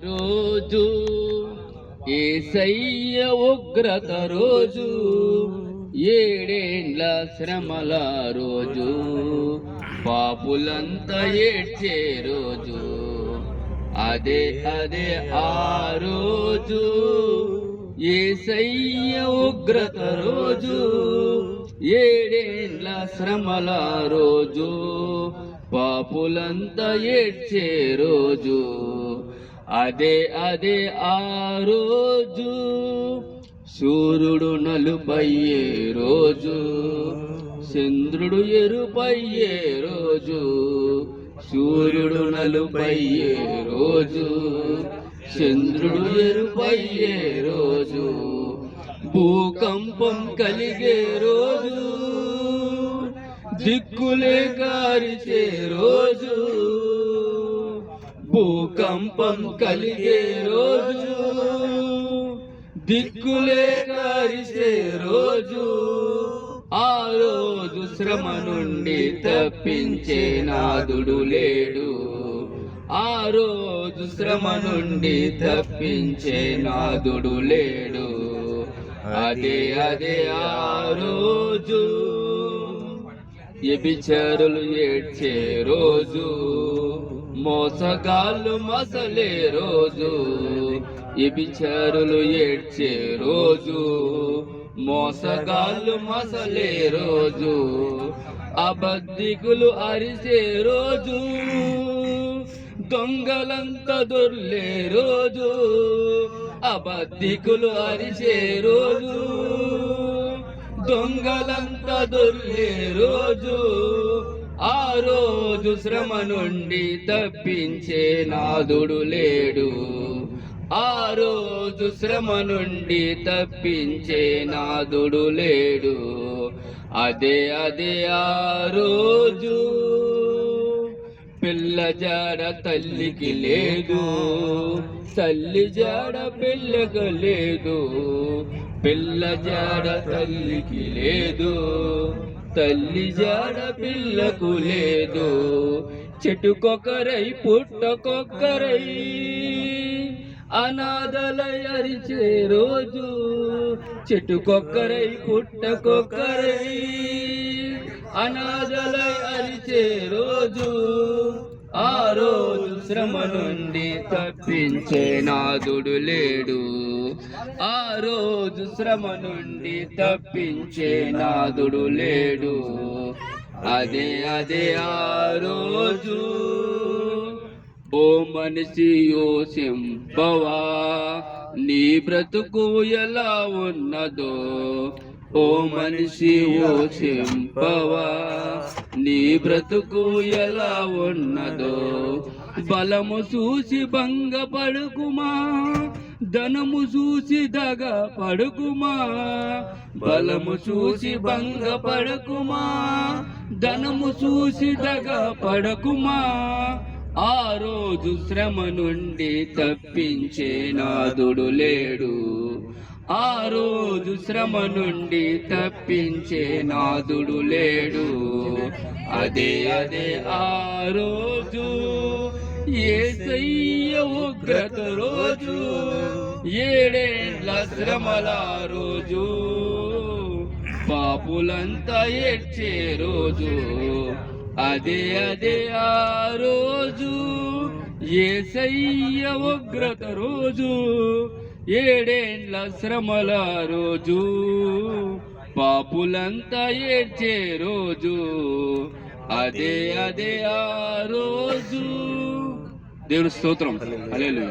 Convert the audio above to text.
రోజు ఏసయ్య ఉగ్రత రోజు ఏడేండ్ల శ్రమల రోజు పాపులంతా ఏడ్చే రోజు. అదే అదే ఆ రోజు ఏసయ్య ఉగ్రత రోజు ఏడేండ్ల శ్రమల రోజు పాపులంతా ఏడ్చే రోజు. అదే అదే ఆ రోజు సూర్యుడు నలుపయ్యే రోజు చంద్రుడు ఎరుపయ్యే రోజు సూర్యుడు నలుపయ్యే రోజు చంద్రుడు ఎరుపయ్యే రోజు భూకంపం కలిగే రోజు దిక్కులే కారిచే రోజు. భూకంపం కలిగే రోజు దిక్కులే కరిసే రోజు ఆ రోజు శ్రమ నుండి తప్పించే నాదుడు లేడు. ఆ రోజు శ్రమ నుండి తప్పించే నాదుడు లేడు. అదే అదే ఆ రోజు. ఎబిచారులు ఏడ్చే రోజు మోసగాళ్ళు మసలే రోజు ఎబిచారులు ఏడ్చే రోజు మోసగాళ్ళు మసలే రోజు అబద్ధికులు అరిసే రోజు దొంగలంత దొర్లే రోజు అబద్ధికులు అరిసే రోజు. దొంగలంత దొర్లే రోజు ఆ రోజు శ్రమ నుండి తప్పించే నాదుడు లేడు. ఆ రోజు శ్రమ నుండి తప్పించే నాదుడు లేడు. అదే అదే ఆ రోజు పిల్ల జాడ తల్లికి లేదు తల్లి జాడ పిల్లకు లేదు. పిల్ల జాడ తల్లికి లేదు తల్లి జాడ పిల్లకు లేదు. చెట్టుకొకరై పుట్టకొక్కరై అనాథలై అరిచే రోజు చెట్టుకొక్కరై పుట్టకొక్కరై అనాథలై అరిచే రోజు ఆ రోజు శ్రమ నుండి తప్పించే నాదుడు లేడు. ఆ రోజు శ్రమ నుండి తప్పించే నాదుడు లేడు. అదే అదే ఆ రోజు ఓ మనిషి యోసింపవా నీ బ్రతుకు ఎలా ఉన్నదో ఓ మనిషి యోసింపవా నీ బ్రతుకు ఎలా ఉన్నదో బలము చూసి భంగ పడుకుమా? ధనము చూసి దగ పడుకుమా? బలము చూసి భంగ పడుకుమా? ధనము చూసి దగ పడకుమా? ఆ రోజు శ్రమ నుండి తప్పించే నాదుడు లేడు. ఆ రోజు శ్రమ నుండి తప్పించే నాదుడు లేడు. అదే అదే ఆ రోజు ఏసయ్య ఉగ్రత రోజు ఏడేళ్ళ శ్రమల రోజు పాపులంతా ఏడ్చే రోజు అదే అదే ఆ రోజు ఏసయ్య ఉగ్రత రోజు ఏడేండ్ల శ్రమల రోజు పాపులంతా ఏడ్చే రోజు అదే అదే ఆ రోజు దేవుని స్తోత్రం. హల్లెలూయా.